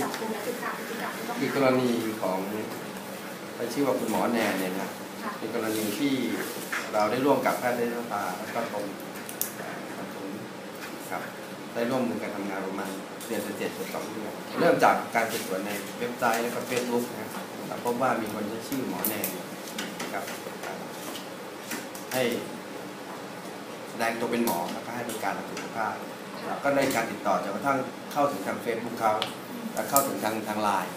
จับกลุ่มและติดตามพฤติกรรมที่ต้องคือกรณีของชื่อว่าคุณหมอแนนเนี่ยนะค่ะเป็นกรณีที่เราได้ร่วมกับแพทย์ได้รับตาและก็กรมกระทรวงครับได้ร่วมมือกันทำงานประมาณเดือนเจ็ดเดือนสองเดือนเริ่มจากการสืบสวนในเว็บไซต์และก็เฟซบุ๊กนะครับเราพบว่ามีคนใช้ชื่อหมอแนนนะครับให้แสดงตัวเป็นหมอแล้วก็ให้บริการทางสุขภาพเราก็ได้การติดต่อจนกระทั่งเข้าถึงทางเฟซบุ๊กเขา และเข้าถึงทางทางไลน์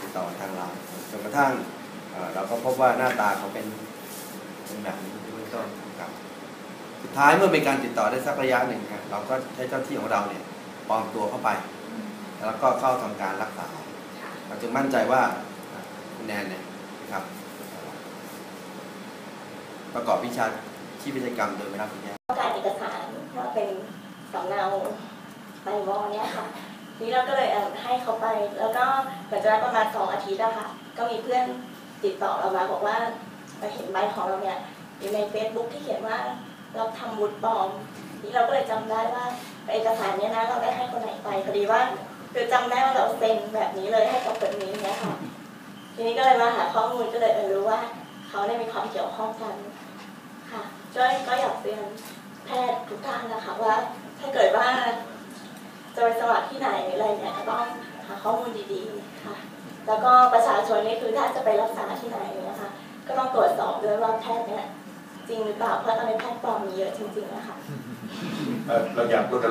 ติดต่อทางไลน์จนกระทั่งเราก็พบว่าหน้าตาเขาเป็นเป็นแบบนี้เบื้องต้นครับสุดท้ายเมื่อเป็นการติดต่อได้สักระยะหนึ่งครับเราก็ใช้เจ้าที่ของเราเนี่ยปลอมตัวเข้าไป แล้วก็เข้าทำการรักษาเราจึงมั่นใจว่าคุณแนนเนี่ยครับ ประกอบวิชาชีพวิทยกรรมโดยไม่รับอนุญาตต้องการเอกสารว่าเป็นสำเนาใบวอเนี่ยค่ะ นี้เราก็เลยให้เขาไป แล้วก็หลังจากนั้นประมาณสองอาทิตย์อะค่ะ ก็มีเพื่อนติดต่อเรามาบอกว่าไปเห็นใบของเราเนี่ยอยู่ใน Facebook ที่เขียนว่าเราทำวุฒิปลอม นี้เราก็เลยจำได้ว่าเอกสารเนี้ยนะเราได้ให้คนไหนไปพอดีว่าคือจำได้ว่าเราเซ็นแบบนี้เลยให้กับคนนี้เนี่ยค่ะ ทีนี้ก็เลยมาหาข้อมูลก็เลยเรู้ว่าเขาได้มีความเกี่ยวข้องกันค่ะจ้อยก็อยากเตือนแพทย์ทุกท่านนะคะว่าถ้าเกิด จะไปสมัครที่ไหนอะไรเนี่ยก็ต้องหาข้อมูลดีๆค่ะ แล้วก็ประชาชนนี่คือถ้าจะไปรักษาที่ไหนนะคะ ก็ต้องตรวจสอบด้วยว่าแพทย์เนี่ยจริงหรือเปล่าเพราะตอนนี้แพทย์ปลอมมีเยอะจริงๆนะคะเอ่อเราอยากลด